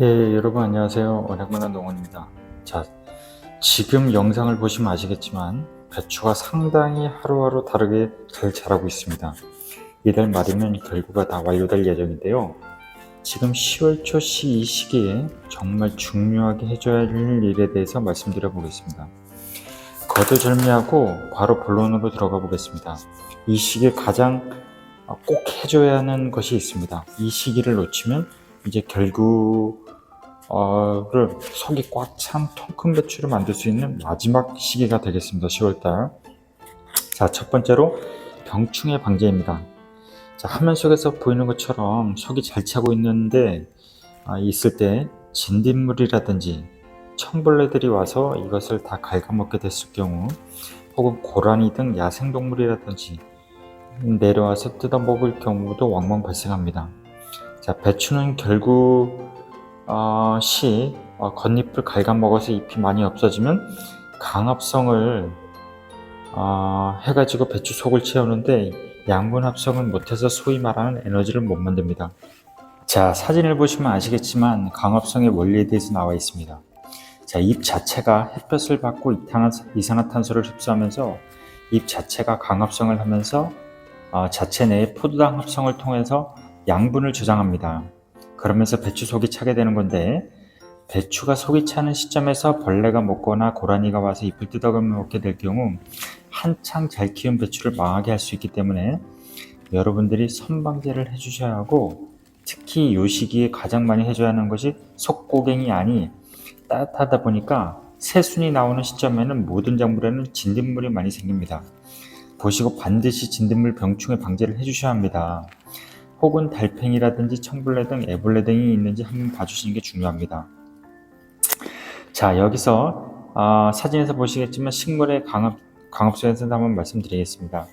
예, 여러분 안녕하세요. 원행만한 농원입니다. 자, 지금 영상을 보시면 아시겠지만 배추가 상당히 하루하루 다르게 잘 자라고 있습니다. 이달 말이면 결구가 다 완료될 예정인데요. 지금 10월 초 시 이 시기에 정말 중요하게 해줘야 할 일에 대해서 말씀드려 보겠습니다. 거두절미하고 바로 본론으로 들어가 보겠습니다. 이 시기에 가장 꼭 해줘야 하는 것이 있습니다. 이 시기를 놓치면 이제 결국 어를 속이 꽉 찬 통 큰 배추를 만들 수 있는 마지막 시기가 되겠습니다. 10월달. 자, 첫 번째로 병충해 방제입니다. 자, 화면 속에서 보이는 것처럼 속이 잘 차고 있는데 아, 있을 때 진딧물이라든지 청벌레들이 와서 이것을 다 갉아먹게 됐을 경우 혹은 고라니 등 야생동물이라든지 내려와서 뜯어먹을 경우도 왕왕 발생합니다. 자, 배추는 결국 어, 시 어, 겉잎을 갉아먹어서 잎이 많이 없어지면 강합성을 어, 해가지고 배추 속을 채우는데 양분 합성은 못해서 소위 말하는 에너지를 못 만듭니다. 자, 사진을 보시면 아시겠지만 강합성의 원리에 대해서 나와 있습니다. 자, 잎 자체가 햇볕을 받고 이산화탄소를 흡수하면서 잎 자체가 강합성을 하면서 어, 자체 내의 포도당 합성을 통해서 양분을 저장합니다. 그러면서 배추 속이 차게 되는 건데 배추가 속이 차는 시점에서 벌레가 먹거나 고라니가 와서 잎을 뜯어먹게 될 경우 한창 잘 키운 배추를 망하게 할 수 있기 때문에 여러분들이 선방제를 해주셔야 하고 특히 이 시기에 가장 많이 해줘야 하는 것이 속고갱이 아니 따뜻하다 보니까 새순이 나오는 시점에는 모든 작물에는 진딧물이 많이 생깁니다. 보시고 반드시 진딧물 병충해 방제를 해주셔야 합니다. 혹은 달팽이라든지 청벌레 등 애벌레 등이 있는지 한번 봐주시는 게 중요합니다. 자 여기서 아, 사진에서 보시겠지만 식물의 강압, 강압수에서 한번 말씀드리겠습니다.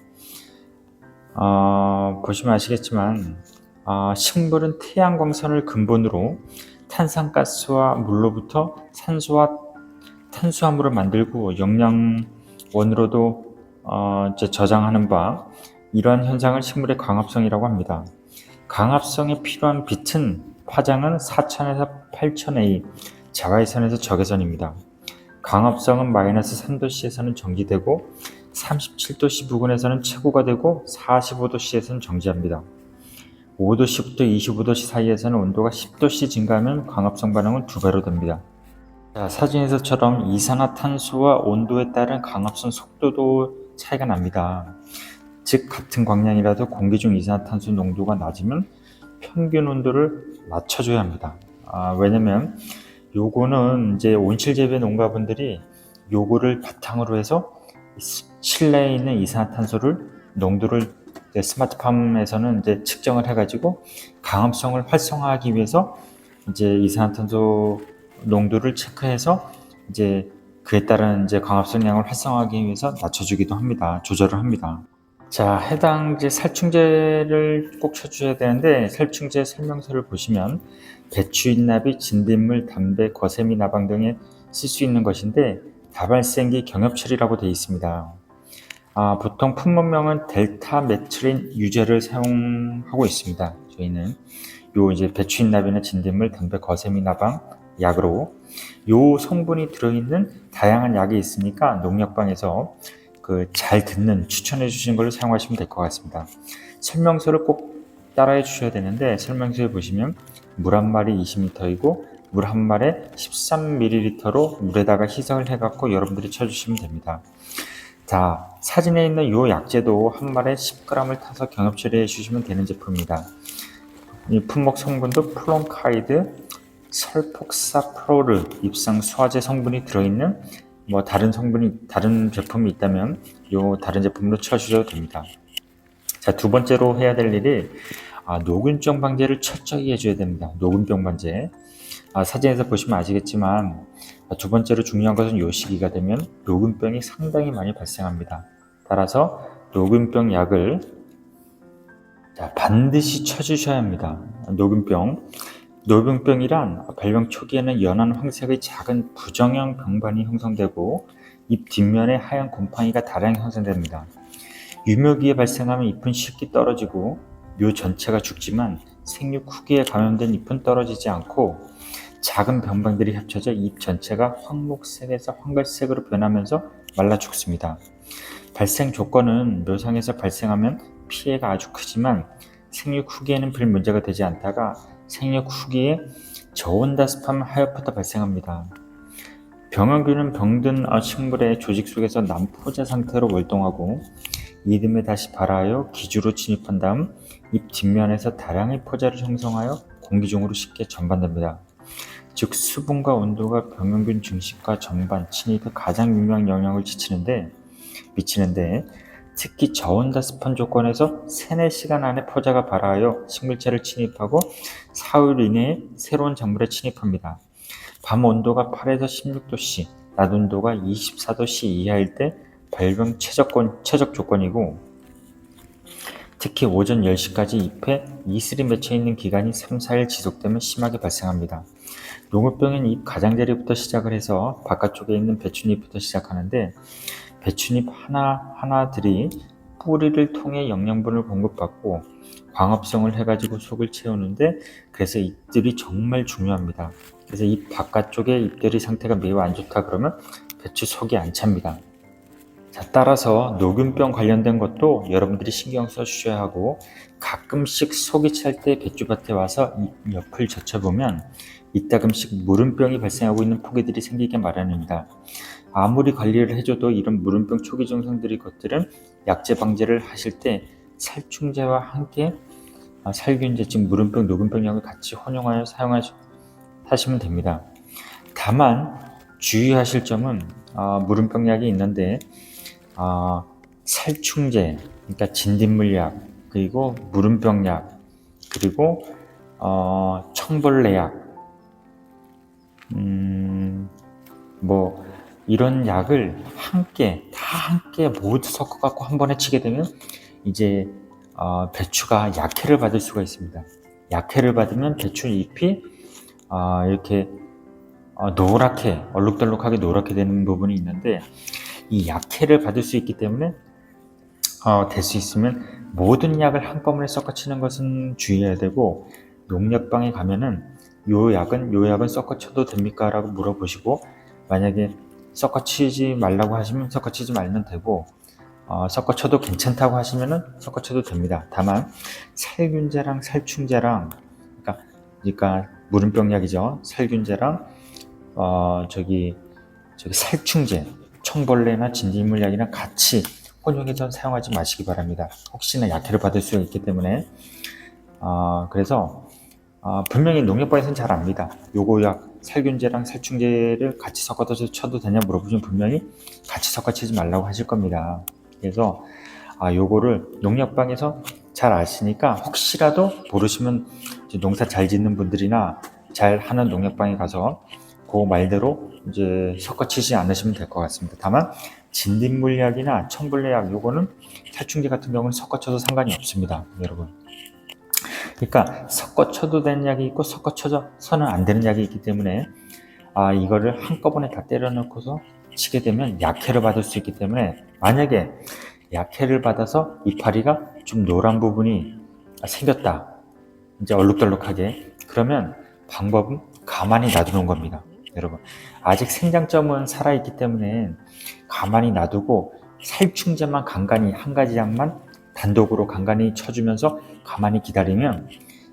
아, 보시면 아시겠지만 아, 식물은 태양광선을 근본으로 탄산가스와 물로부터 산소와 탄수화물을 만들고 영양원으로도 어, 저장하는 바 이러한 현상을 식물의 강합성이라고 합니다. 강합성에 필요한 빛은 화장은 4000에서 8000A, 자외선에서 적외선입니다. 강합성은 마이너스 3도씨에서는 정지되고 37도씨 부근에서는 최고가 되고 45도씨에서는 정지합니다. 5도씨부터 25도씨 사이에서는 온도가 10도씨 증가하면 광합성 반응은 두 배로 됩니다. 자, 사진에서처럼 이산화탄소와 온도에 따른 광합성 속도도 차이가 납니다. 즉 같은 광량이라도 공기 중 이산화탄소 농도가 낮으면 평균 온도를 낮춰줘야 합니다. 아, 왜냐면 요거는 이제 온실 재배 농가분들이 요거를 바탕으로 해서 시- 실내에 있는 이산화탄소를 농도를 스마트팜에서는 이제 측정을 해가지고 강압성을 활성화하기 위해서 이제 이산화탄소 농도를 체크해서 이제 그에 따른 이제 광합성량을 활성화하기 위해서 낮춰주기도 합니다. 조절을 합니다. 자, 해당 이제 살충제를 꼭 쳐주셔야 되는데 살충제 설명서를 보시면 배추 잇나비, 진딧물, 담배, 거세미 나방 등에 쓸 수 있는 것인데 다발생기 경협철이라고 되어 있습니다. 아, 보통 품목명은 델타 메트린 유제를 사용하고 있습니다. 저희는 요 이제 배추 잇나비나 진딧물, 담배, 거세미 나방 약으로 요 성분이 들어있는 다양한 약이 있으니까 농약방에서 그 잘 듣는 추천해 주신 걸로 사용하시면 될 것 같습니다. 설명서를 꼭 따라해 주셔야 되는데 설명서에 보시면 물 한 마리 20리터이고 물한 말에 13ml로 물에다가 희석을 해갖고 여러분들이 쳐주시면 됩니다. 자 사진에 있는 이 약재도 한 말에 10g을 타서 경협 처리해 주시면 되는 제품입니다. 이 품목 성분도 플론카이드, 설폭사 프로르 입상 수화제 성분이 들어있는 뭐 다른 성분이 다른 제품이 있다면 요 다른 제품으로 쳐주셔도 됩니다. 자 두 번째로 해야 될 일이 아, 녹균병 방제를 철저히 해줘야 됩니다. 녹균병 방제. 아, 사진에서 보시면 아시겠지만 아, 두 번째로 중요한 것은 요 시기가 되면 녹균병이 상당히 많이 발생합니다. 따라서 녹균병 약을 자, 반드시 쳐주셔야 합니다. 녹균병. 녹균병이란 발병 초기에는 연한 황색의 작은 부정형 병반이 형성되고 잎 뒷면에 하얀 곰팡이가 다량 형성됩니다. 유묘기에 발생하면 잎은 쉽게 떨어지고 묘 전체가 죽지만 생육 후기에 감염된 잎은 떨어지지 않고 작은 병방들이 합쳐져 잎 전체가 황목색에서 황갈색으로 변하면서 말라 죽습니다. 발생 조건은 묘상에서 발생하면 피해가 아주 크지만 생육 후기에는 별 문제가 되지 않다가 생육 후기에 저온다습함 하엽부터 발생합니다. 병원균은 병든 어, 식물의 조직 속에서 난포자 상태로 월동하고 이듬해 다시 발화하여 기주로 진입한 다음 잎 뒷면에서 다량의 포자를 형성하여 공기 중으로 쉽게 전반됩니다. 즉 수분과 온도가 병원균 증식과 전반, 침입에 가장 유명한 영향을 미치는데 미치는데 특히 저온다 습한 조건에서 3, 4시간 안에 포자가 발화하여 식물체를 침입하고 사흘 이내에 새로운 작물에 침입합니다. 밤 온도가 8에서 16도씨, 낮 온도가 24도씨 이하일 때 발병 최적권, 최적 조건이고 특히 오전 10시까지 잎에 이슬이 맺혀 있는 기간이 3, 4일 지속되면 심하게 발생합니다. 농업병은 잎 가장자리부터 시작을 해서 바깥쪽에 있는 배춧잎부터 시작하는데 배춧잎 하나하나들이 뿌리를 통해 영양분을 공급받고 광합성을 해가지고 속을 채우는데 그래서 잎들이 정말 중요합니다. 그래서 잎 바깥쪽에 잎들이 상태가 매우 안 좋다 그러면 배추 속이 안 찹니다. 자, 따라서 녹균병 관련된 것도 여러분들이 신경 써 주셔야 하고 가끔씩 속이 찰 때 배추밭에 와서 잎 옆을 젖혀보면 이따금씩 무름병이 발생하고 있는 포기들이 생기게 마련입니다. 아무리 관리를 해줘도 이런 무름병 초기 증상들이 것들은 약제 방제를 하실 때 살충제와 함께 아, 살균제, 즉 무름병, 녹균병 약을 같이 혼용하여 사용하시면 됩니다. 다만 주의하실 점은 어, 무름병 약이 있는데 어, 살충제, 그러니까 진딧물약, 그리고 무름병 약, 그리고 어, 청벌레 약, 음, 뭐 이런 약을 함께 다 함께 모두 섞어 갖고 한 번에 치게 되면 이제 어, 배추가 약해를 받을 수가 있습니다. 약해를 받으면 배추 잎이 어, 이렇게 어, 노랗게 얼룩덜룩하게 노랗게 되는 부분이 있는데 이 약해를 받을 수 있기 때문에 어, 될 수 있으면 모든 약을 한꺼번에 섞어 치는 것은 주의해야 되고 농약방에 가면은 요 약은 요 약은 섞어 쳐도 됩니까? 라고 물어보시고 만약에 섞어 치지 말라고 하시면 섞어 치지 말면 되고 어, 섞어 쳐도 괜찮다고 하시면은 섞어 쳐도 됩니다. 다만 살균제랑 살충제랑 그러니까, 그러니까 무름병약이죠. 살균제랑 어, 저기 저기 살충제, 청벌레나 진딧물약이랑 같이 혼용해서 사용하지 마시기 바랍니다. 혹시나 약해를 받을 수 있기 때문에 어, 그래서 어, 분명히 농협방에서는 잘 압니다. 요거 약 살균제랑 살충제를 같이 섞어서 쳐도 되냐 물어보시면 분명히 같이 섞어 치지 말라고 하실 겁니다. 그래서 아, 요거를 농약방에서 잘 아시니까 혹시라도 모르시면 농사 잘 짓는 분들이나 잘 하는 농약방에 가서 그 말대로 이제 섞어 치지 않으시면 될 것 같습니다. 다만 진딧물약이나 청불레약 요거는 살충제 같은 경우는 섞어 쳐도 상관이 없습니다, 여러분. 그러니까 섞어 쳐도 되는 약이 있고 섞어 쳐서는 안 되는 약이 있기 때문에 아 이거를 한꺼번에 다 때려넣고서 치게 되면 약해를 받을 수 있기 때문에 만약에 약해를 받아서 이파리가 좀 노란 부분이 생겼다 이제 얼룩덜룩하게 그러면 방법은 가만히 놔두는 겁니다 여러분. 아직 생장점은 살아있기 때문에 가만히 놔두고 살충제만 간간히 한 가지 약만 단독으로 간간히 쳐주면서 가만히 기다리면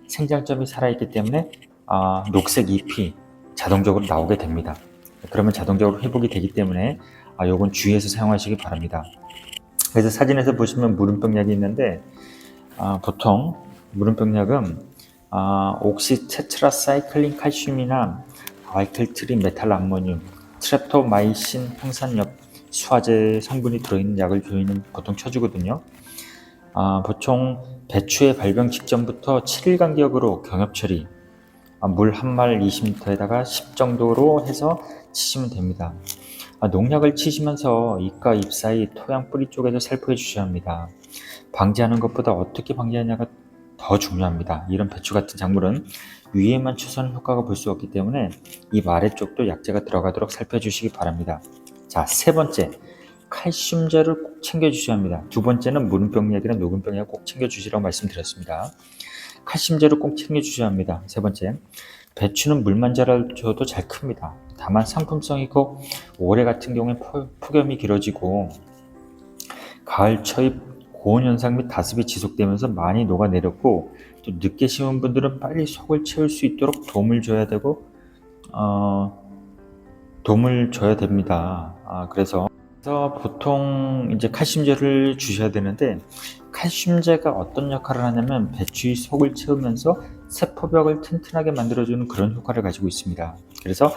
생장점이 살아있기 때문에 아, 녹색 잎이 자동적으로 나오게 됩니다. 그러면 자동적으로 회복이 되기 때문에 아, 요건 주의해서 사용하시기 바랍니다. 그래서 사진에서 보시면 무름병약이 있는데 아, 보통 무름병약은 아, 옥시테트라사이클린 칼슘이나 알킬트린 메탈 암모늄, 트랩토마이신 황산엽 수화제 성분이 들어있는 약을 교인은 보통 쳐주거든요. 아, 보통 배추의 발병 직전부터 7일 간격으로 경협 처리, 아, 물한 말 20리터에다가 10 정도로 해서 치시면 됩니다. 아, 농약을 치시면서 잎과 잎 사이 토양 뿌리 쪽에도 살포해 주셔야 합니다. 방지하는 것보다 어떻게 방지하냐가 더 중요합니다. 이런 배추 같은 작물은 위에만 쳐서는 효과가 볼 수 없기 때문에 잎 아래쪽도 약재가 들어가도록 살펴 주시기 바랍니다. 자, 세 번째. 칼슘제를 꼭 챙겨주셔야 합니다. 두 번째는 무름병약이나 녹음병약 꼭 챙겨주시라고 말씀드렸습니다. 칼슘제를 꼭 챙겨주셔야 합니다. 세 번째, 배추는 물만 자라줘도 잘 큽니다. 다만 상품성이고 올해 같은 경우에 포- 폭염이 길어지고 가을 초입 고온 현상 및 다습이 지속되면서 많이 녹아내렸고 또 늦게 심은 분들은 빨리 속을 채울 수 있도록 도움을 줘야 되고 어, 도움을 줘야 됩니다. 아, 그래서 그래서 보통 이제 칼슘제를 주셔야 되는데 칼슘제가 어떤 역할을 하냐면 배추의 속을 채우면서 세포벽을 튼튼하게 만들어주는 그런 효과를 가지고 있습니다. 그래서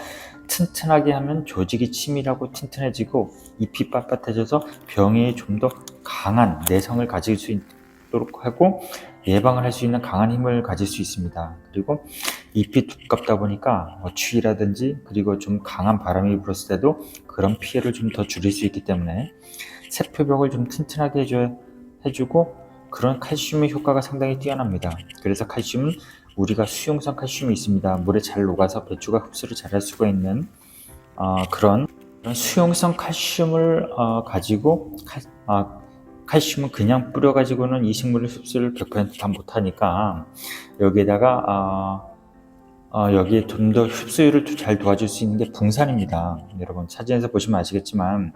튼튼하게 하면 조직이 치밀하고 튼튼해지고 잎이 빳빳해져서 병에 좀 더 강한 내성을 가질 수 있도록 하고 예방을 할 수 있는 강한 힘을 가질 수 있습니다. 그리고 잎이 두껍다 보니까 뭐 추위라든지 그리고 좀 강한 바람이 불었을 때도 그런 피해를 좀 더 줄일 수 있기 때문에 세포벽을 좀 튼튼하게 해줘, 해주고 그런 칼슘의 효과가 상당히 뛰어납니다. 그래서 칼슘은 우리가 수용성 칼슘이 있습니다. 물에 잘 녹아서 배추가 흡수를 잘 할 수가 있는 어, 그런, 수용성 칼슘을 어, 가지고 칼, 아, 칼슘은 그냥 뿌려가지고는 이 식물의 흡수를 100%다 못하니까 여기에다가 어, 어, 여기에 좀 더 흡수율을 도- 잘 도와줄 수 있는 게 붕산입니다. 여러분 사진에서 보시면 아시겠지만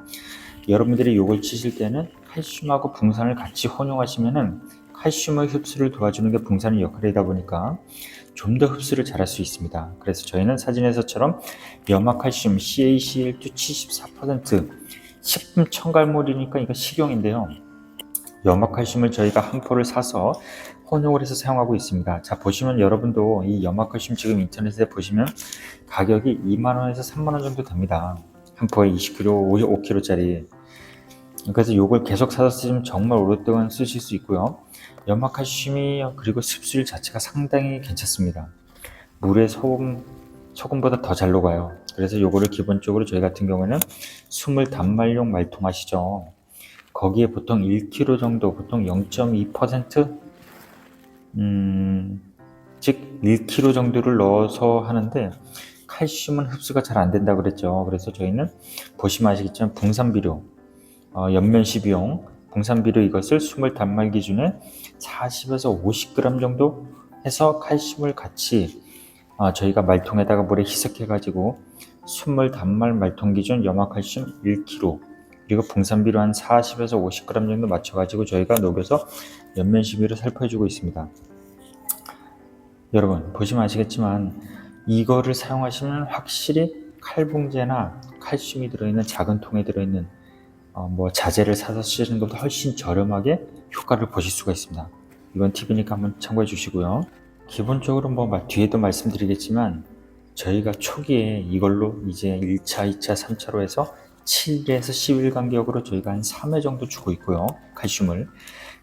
여러분들이 요걸 치실 때는 칼슘하고 붕산을 같이 혼용하시면은 칼슘의 흡수를 도와주는 게 붕산의 역할이다 보니까 좀 더 흡수를 잘할 수 있습니다. 그래서 저희는 사진에서처럼 염화칼슘 CaCl2 74% 식품 첨가물이니까 이거 식용인데요. 염화칼슘을 저희가 한 포를 사서 혼용을 해서 사용하고 있습니다. 자 보시면 여러분도 이 염화칼슘 지금 인터넷에 보시면 가격이 2만 원에서 3만 원 정도 됩니다. 한 포에 20kg, 5kg짜리. 그래서 이걸 계속 사서 쓰시면 정말 오랫동안 쓰실 수 있고요. 염화칼슘이 그리고 습수율 자체가 상당히 괜찮습니다. 물에 소금 소금보다 더 잘 녹아요. 그래서 요거를 기본적으로 저희 같은 경우에는 스물 단말용 말통 아시죠? 거기에 보통 1kg 정도, 보통 0.2% 음, 즉 1kg 정도를 넣어서 하는데 칼슘은 흡수가 잘 안 된다 그랬죠. 그래서 저희는 보시면 아시겠지만 붕산비료, 어, 연면시비용, 붕산비료 이것을 20 단말 기준에 40에서 50g 정도 해서 칼슘을 같이 어, 저희가 말통에다가 물에 희석해가지고 20 단말 말통 기준 염화칼슘 1kg 그리고 붕산비료 한 40에서 50g 정도 맞춰가지고 저희가 녹여서 연면시비로 살포해주고 있습니다. 여러분 보시면 아시겠지만 이거를 사용하시면 확실히 칼붕제나 칼슘이 들어있는 작은 통에 들어있는 어, 뭐 자재를 사서 쓰시는 것보다 훨씬 저렴하게 효과를 보실 수가 있습니다. 이건 팁이니까 한번 참고해 주시고요. 기본적으로 뭐 마- 뒤에도 말씀드리겠지만 저희가 초기에 이걸로 이제 1차, 2차, 3차로 해서 7일에서 10일 간격으로 저희가 한 3회 정도 주고 있고요. 칼슘을.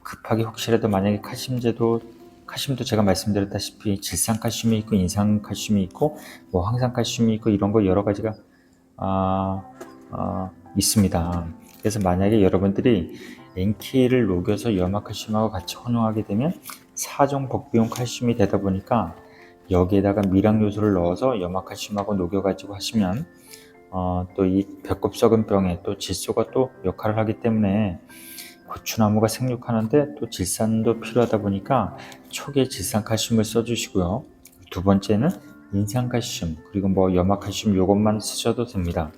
급하게 혹시라도 만약에 칼슘제도 칼슘도 제가 말씀드렸다시피 질산 칼슘이 있고 인산 칼슘이 있고 뭐 황산 칼슘이 있고 이런 거 여러 가지가 아, 아, 있습니다. 그래서 만약에 여러분들이 NK를 녹여서 염화 칼슘하고 같이 혼용하게 되면 사종 복비용 칼슘이 되다 보니까 여기에다가 미량 요소를 넣어서 염화 칼슘하고 녹여가지고 하시면 어, 또이 배꼽 썩은 병에 또 질소가 또 역할을 하기 때문에 고추나무가 생육하는데 또 질산도 필요하다 보니까 초기에 질산 칼슘을 써주시고요. 두 번째는 인산 칼슘 그리고 뭐 염화 칼슘 요것만 쓰셔도 됩니다.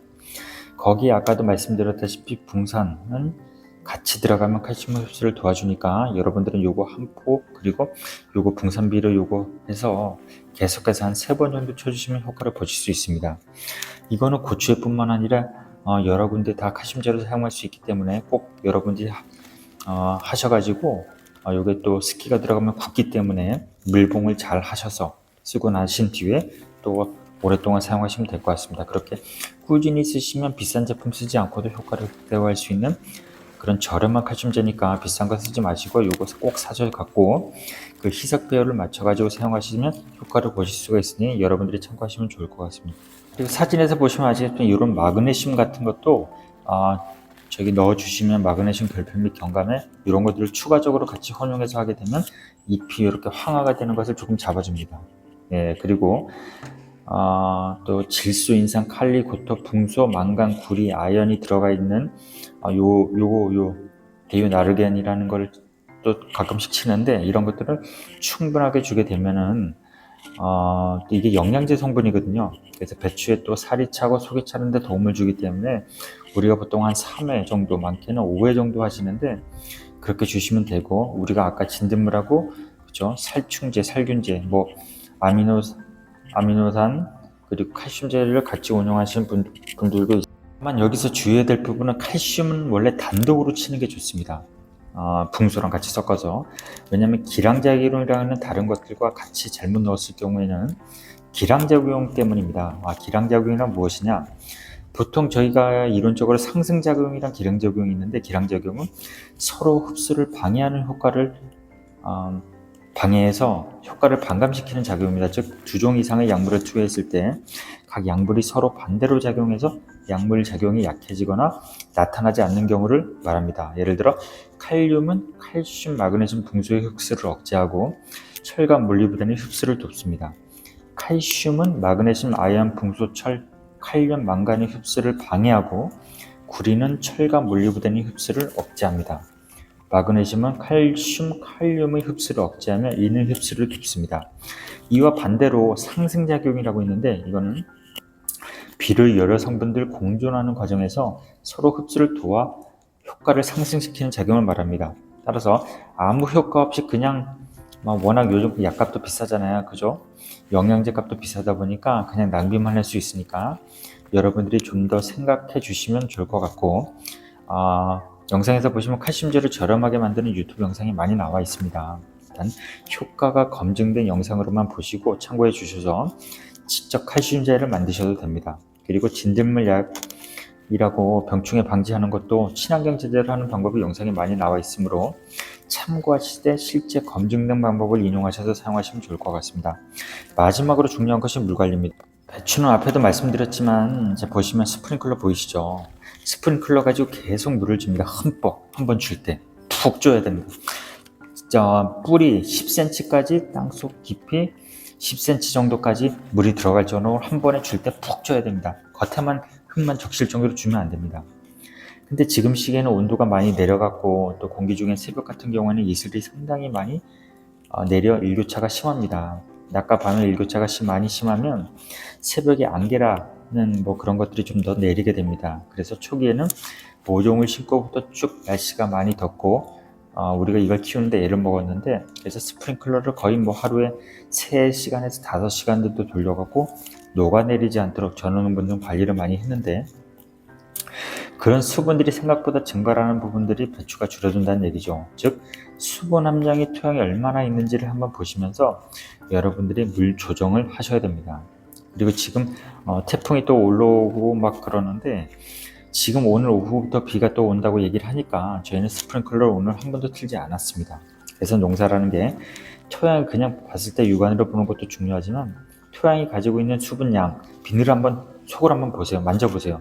거기 아까도 말씀드렸다시피 붕산은 같이 들어가면 칼슘 흡수를 도와주니까 여러분들은 요거 한 포 그리고 요거 붕산비료 요거 해서 계속해서 한 세 번 정도 쳐주시면 효과를 보실 수 있습니다. 이거는 고추에 뿐만 아니라 어, 여러 군데 다 칼슘제로 사용할 수 있기 때문에 꼭 여러분들이 하, 어, 하셔가지고 어, 요게 또 습기가 들어가면 굳기 때문에 물봉을 잘 하셔서 쓰고 나신 뒤에 또 오랫동안 사용하시면 될 것 같습니다. 그렇게 꾸준히 쓰시면 비싼 제품 쓰지 않고도 효과를 극대화할 수 있는 그런 저렴한 칼슘제니까 비싼 거 쓰지 마시고 요것을 꼭 사서 갖고 그 희석 배열을 맞춰가지고 사용하시면 효과를 보실 수가 있으니 여러분들이 참고하시면 좋을 것 같습니다. 그리고 사진에서 보시면 아시겠지만 이런 마그네슘 같은 것도 아, 저기 넣어주시면 마그네슘 결핍 및 경감에 이런 것들을 추가적으로 같이 혼용해서 하게 되면 잎이 이렇게 황화가 되는 것을 조금 잡아줍니다. 예, 그리고 아, 또 질소, 인산, 칼리, 고토, 붕소, 망간, 구리, 아연이 들어가 있는 아, 요 요거 요 데이나르겐이라는 걸 또 가끔씩 치는데 이런 것들을 충분하게 주게 되면은 어, 또 이게 영양제 성분이거든요. 그래서 배추에 또 살이 차고 속이 차는데 도움을 주기 때문에 우리가 보통 한 3회 정도, 많게는 5회 정도 하시는데 그렇게 주시면 되고 우리가 아까 진딧물하고 그죠 살충제, 살균제, 뭐 아미노 아미노산 그리고 칼슘제를 같이 운영하시는 분, 분들도 있지만 여기서 주의해야 될 부분은 칼슘은 원래 단독으로 치는 게 좋습니다. 아, 붕소랑 같이 섞어서 왜냐하면 기량작용이라는 다른 것들과 같이 잘못 넣었을 경우에는 기량작용 때문입니다. 아, 기량작용이란 무엇이냐? 보통 저희가 이론적으로 상승작용이랑 기량작용이 있는데 기량작용은 서로 흡수를 방해하는 효과를 어, 방해해서 효과를 반감시키는 작용입니다. 즉 두 종 이상의 약물을 투여했을 때 각 약물이 서로 반대로 작용해서 약물 작용이 약해지거나 나타나지 않는 경우를 말합니다. 예를 들어 칼륨은 칼슘, 마그네슘, 붕소의 흡수를 억제하고 철과 물리부단의 흡수를 돕습니다. 칼슘은 마그네슘, 아연, 붕소, 철, 칼륨, 망간의 흡수를 방해하고 구리는 철과 물리부단의 흡수를 억제합니다. 마그네슘은 칼슘, 칼륨의 흡수를 억제하며 이는 흡수를 돕습니다. 이와 반대로 상승작용이라고 있는데 이거는 비를 여러 성분들 공존하는 과정에서 서로 흡수를 도와 효과를 상승시키는 작용을 말합니다. 따라서 아무 효과 없이 그냥 막 워낙 요즘 약값도 비싸잖아요. 그죠? 영양제 값도 비싸다 보니까 그냥 낭비만 할 수 있으니까 여러분들이 좀 더 생각해 주시면 좋을 것 같고 아, 영상에서 보시면 칼슘제를 저렴하게 만드는 유튜브 영상이 많이 나와 있습니다. 일단 효과가 검증된 영상으로만 보시고 참고해 주셔서 직접 칼슘제를 만드셔도 됩니다. 그리고 진딧물 약이라고 병충해 방지하는 것도 친환경 제재를 하는 방법이 영상에 많이 나와 있으므로 참고하실 때 실제 검증된 방법을 인용하셔서 사용하시면 좋을 것 같습니다. 마지막으로 중요한 것이 물 관리입니다. 배추는 앞에도 말씀드렸지만 이제 보시면 스프링클러 보이시죠? 스프링클러 가지고 계속 물을 줍니다. 흠뻑 한 번 줄 때 푹 줘야 됩니다. 진짜 뿌리 10cm까지 땅속 깊이 10cm 정도까지 물이 들어갈 정도로 한 번에 줄 때 푹 줘야 됩니다. 겉에만 흙만 적실 정도로 주면 안 됩니다. 근데 지금 시기에는 온도가 많이 내려갔고 또 공기 중에 새벽 같은 경우에는 이슬이 상당히 많이 어, 내려 일교차가 심합니다. 낮과 밤에 일교차가 심- 많이 심하면 새벽에 안개라는 뭐 그런 것들이 좀 더 내리게 됩니다. 그래서 초기에는 모종을 심고부터 쭉 날씨가 많이 덥고 어, 우리가 이걸 키우는데 애를 먹었는데 그래서 스프링클러를 거의 뭐 하루에 3시간에서 5시간 정도 돌려갖고 녹아내리지 않도록 전원분들 관리를 많이 했는데 그런 수분들이 생각보다 증가하는 부분들이 배추가 줄어든다는 얘기죠. 즉 수분 함량이 토양에 얼마나 있는지를 한번 보시면서 여러분들이 물 조정을 하셔야 됩니다. 그리고 지금 어, 태풍이 또 올라오고 막 그러는데 지금 오늘 오후부터 비가 또 온다고 얘기를 하니까 저희는 스프링클러를 오늘 한 번도 틀지 않았습니다. 그래서 농사라는 게 토양을 그냥 봤을 때 육안으로 보는 것도 중요하지만 토양이 가지고 있는 수분량, 비늘 한번 속을 한번 보세요. 만져보세요.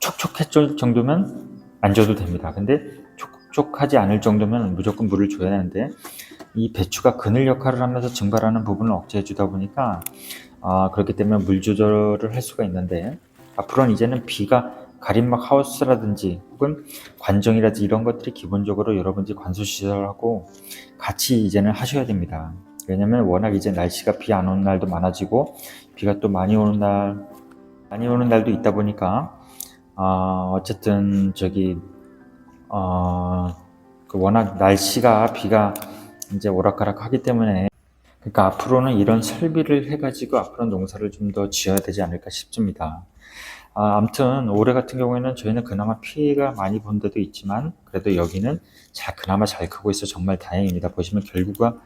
촉촉했을 정도면 안 줘도 됩니다. 근데 촉촉하지 않을 정도면 무조건 물을 줘야 하는데 이 배추가 그늘 역할을 하면서 증발하는 부분을 억제해 주다 보니까 아, 그렇기 때문에 물 조절을 할 수가 있는데 앞으로는 이제는 비가 가림막 하우스라든지 혹은 관정이라든지 이런 것들이 기본적으로 여러분들이 관수 시설하고 같이 이제는 하셔야 됩니다. 왜냐면 워낙 이제 날씨가 비 안 오는 날도 많아지고 비가 또 많이 오는 날 많이 오는 날도 있다 보니까 어, 어쨌든 저기 어, 그 워낙 날씨가 비가 이제 오락가락하기 때문에 그러니까 앞으로는 이런 설비를 해가지고 앞으로 농사를 좀 더 지어야 되지 않을까 싶습니다. 아, 아무튼 올해 같은 경우에는 저희는 그나마 피해가 많이 본 데도 있지만 그래도 여기는 잘 그나마 잘 크고 있어 정말 다행입니다. 보시면 결구가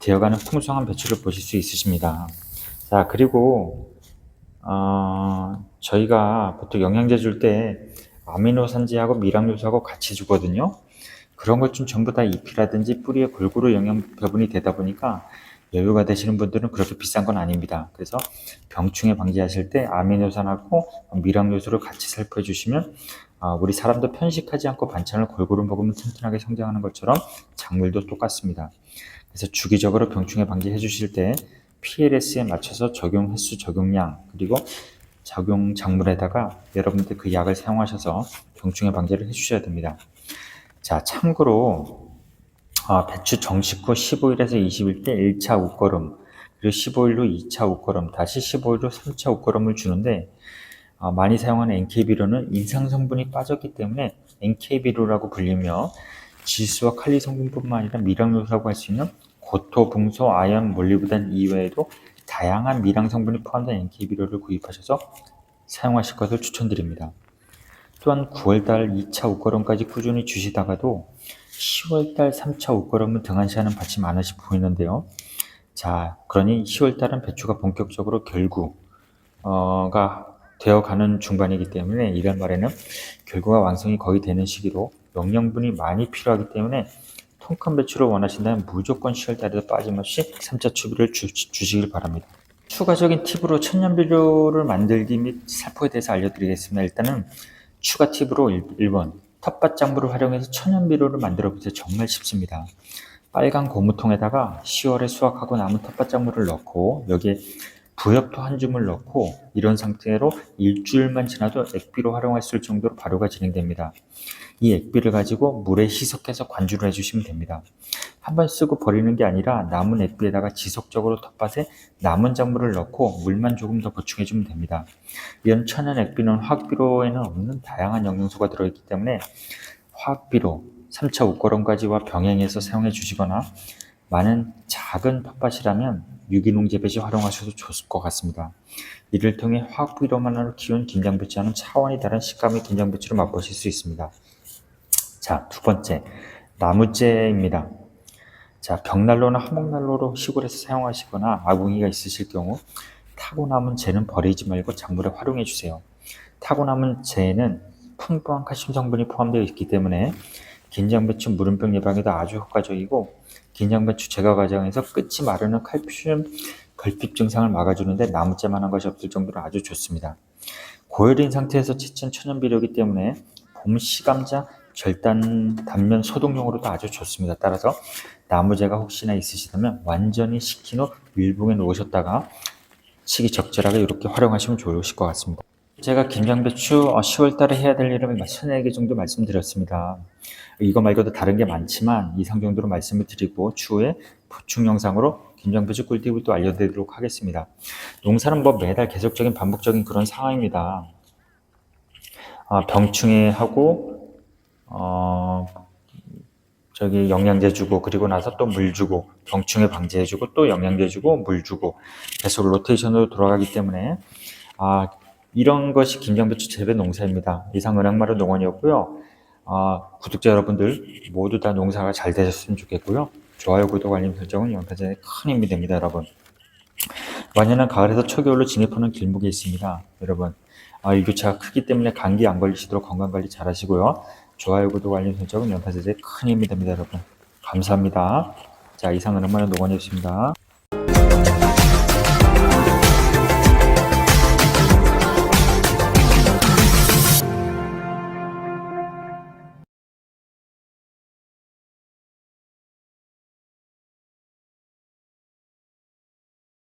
되어가는 풍성한 배추를 보실 수 있으십니다. 자 그리고 어, 저희가 보통 영양제 줄 때 아미노산지하고 미락요소하고 같이 주거든요. 그런 것 좀 전부 다 잎이라든지 뿌리에 골고루 영양 배분이 되다 보니까 여유가 되시는 분들은 그렇게 비싼 건 아닙니다. 그래서 병충해 방지하실 때 아미노산하고 미락요소를 같이 살펴 주시면 아, 우리 사람도 편식하지 않고 반찬을 골고루 먹으면 튼튼하게 성장하는 것처럼 작물도 똑같습니다. 그래서 주기적으로 병충해 방지해 주실 때 PLS에 맞춰서 적용 횟수, 적용량, 그리고 적용 작물에다가 여러분들 그 약을 사용하셔서 병충해 방지를 해주셔야 됩니다. 자, 참고로 아, 배추 정식 후 15일에서 20일 때 1차 웃거름, 그리고 그리고 15일로 2차 옷걸음, 다시 15일로 3차 옷걸음을 주는데 아, 많이 사용하는 NK 비료는 인상 성분이 빠졌기 때문에 NK 비료라고 불리며 지수와 칼리 성분뿐만 아니라 미량 요소라고 할 수 있는 고토, 붕소, 아연, 몰리브단 이외에도 다양한 미량 성분이 포함된 NK 비료를 구입하셔서 사용하실 것을 추천드립니다. 또한 9월달 2차 옷걸음까지 꾸준히 주시다가도 10월달 3차 옷걸음은 등한시하는 밭이 많으시 보이는데요. 자, 그러니 10월달은 배추가 본격적으로 결구가 되어가는 중반이기 때문에 이달 말에는 결구가 완성이 거의 되는 시기로 영양분이 많이 필요하기 때문에 통큰 배추를 원하신다면 무조건 10월달에도 빠짐없이 3차 추비를 주, 주시길 바랍니다. 추가적인 팁으로 천연비료를 만들기 및 살포에 대해서 알려드리겠습니다. 일단은 추가 팁으로 1, 번 텃밭작물을 활용해서 천연비료를 만들어 보세요. 정말 쉽습니다. 빨간 고무통에다가 10월에 수확하고 남은 텃밭작물을 넣고 여기에 부엽토 한 줌을 넣고 이런 상태로 일주일만 지나도 액비로 활용할 수 있을 정도로 발효가 진행됩니다. 이 액비를 가지고 물에 희석해서 관주를 해주시면 됩니다. 한 번 쓰고 버리는 게 아니라 남은 액비에다가 지속적으로 텃밭에 남은 작물을 넣고 물만 조금 더 보충해주면 됩니다. 이런 천연 액비는 화학비료에는 없는 다양한 영양소가 들어있기 때문에 화학비료, 3차 옷걸음까지와 병행해서 사용해 주시거나 많은 작은 텃밭이라면 유기농 재배 시 활용하셔도 좋을 것 같습니다. 이를 통해 화학비료만으로 키운 김장배추와는 차원이 다른 식감의 김장배추를 맛보실 수 있습니다. 자, 두 번째, 나무재입니다. 자, 벽난로나 화목난로로 시골에서 사용하시거나 아궁이가 있으실 경우 타고 남은 재는 버리지 말고 작물에 활용해 주세요. 타고 남은 재는 풍부한 칼슘 성분이 포함되어 있기 때문에 긴장배추 물음병 예방에도 아주 효과적이고 긴장배추 제거 과정에서 끝이 마르는 칼슘 결핍 증상을 막아주는데 나무째만 한 것이 없을 정도로 아주 좋습니다. 고열인 상태에서 채취한 천연비료이기 때문에 봄 시감자 절단 단면 소독용으로도 아주 좋습니다. 따라서 나무재가 혹시나 있으시다면 완전히 식힌 후 밀봉해 놓으셨다가 시기 적절하게 이렇게 활용하시면 좋으실 것 같습니다. 제가 김장배추 10월 달에 해야 될 일을 서너 개 정도 말씀드렸습니다. 이거 말고도 다른 게 많지만 이상 정도로 말씀을 드리고 추후에 보충 영상으로 김장배추 꿀팁을 또 알려드리도록 하겠습니다. 농사는 뭐 매달 계속적인 반복적인 그런 상황입니다. 아, 병충해 하고 어, 저기 영양제 주고 그리고 나서 또 물 주고 병충해 방지해 주고 또 영양제 주고 물 주고 계속 로테이션으로 돌아가기 때문에 아 이런 것이 김장배추 재배 농사입니다. 이상 은행마루 농원이었고요. 아, 구독자 여러분들 모두 다 농사가 잘 되셨으면 좋겠고요. 좋아요, 구독, 알림 설정은 영상에 큰 힘이 됩니다, 여러분. 완연한 가을에서 초겨울로 진입하는 길목이 있습니다, 여러분. 아, 일교차가 크기 때문에 감기 안 걸리시도록 건강관리 잘 하시고요. 좋아요, 구독, 알림 설정은 영상에 큰 힘이 됩니다, 여러분. 감사합니다. 자, 이상 은행마루 농원이었습니다.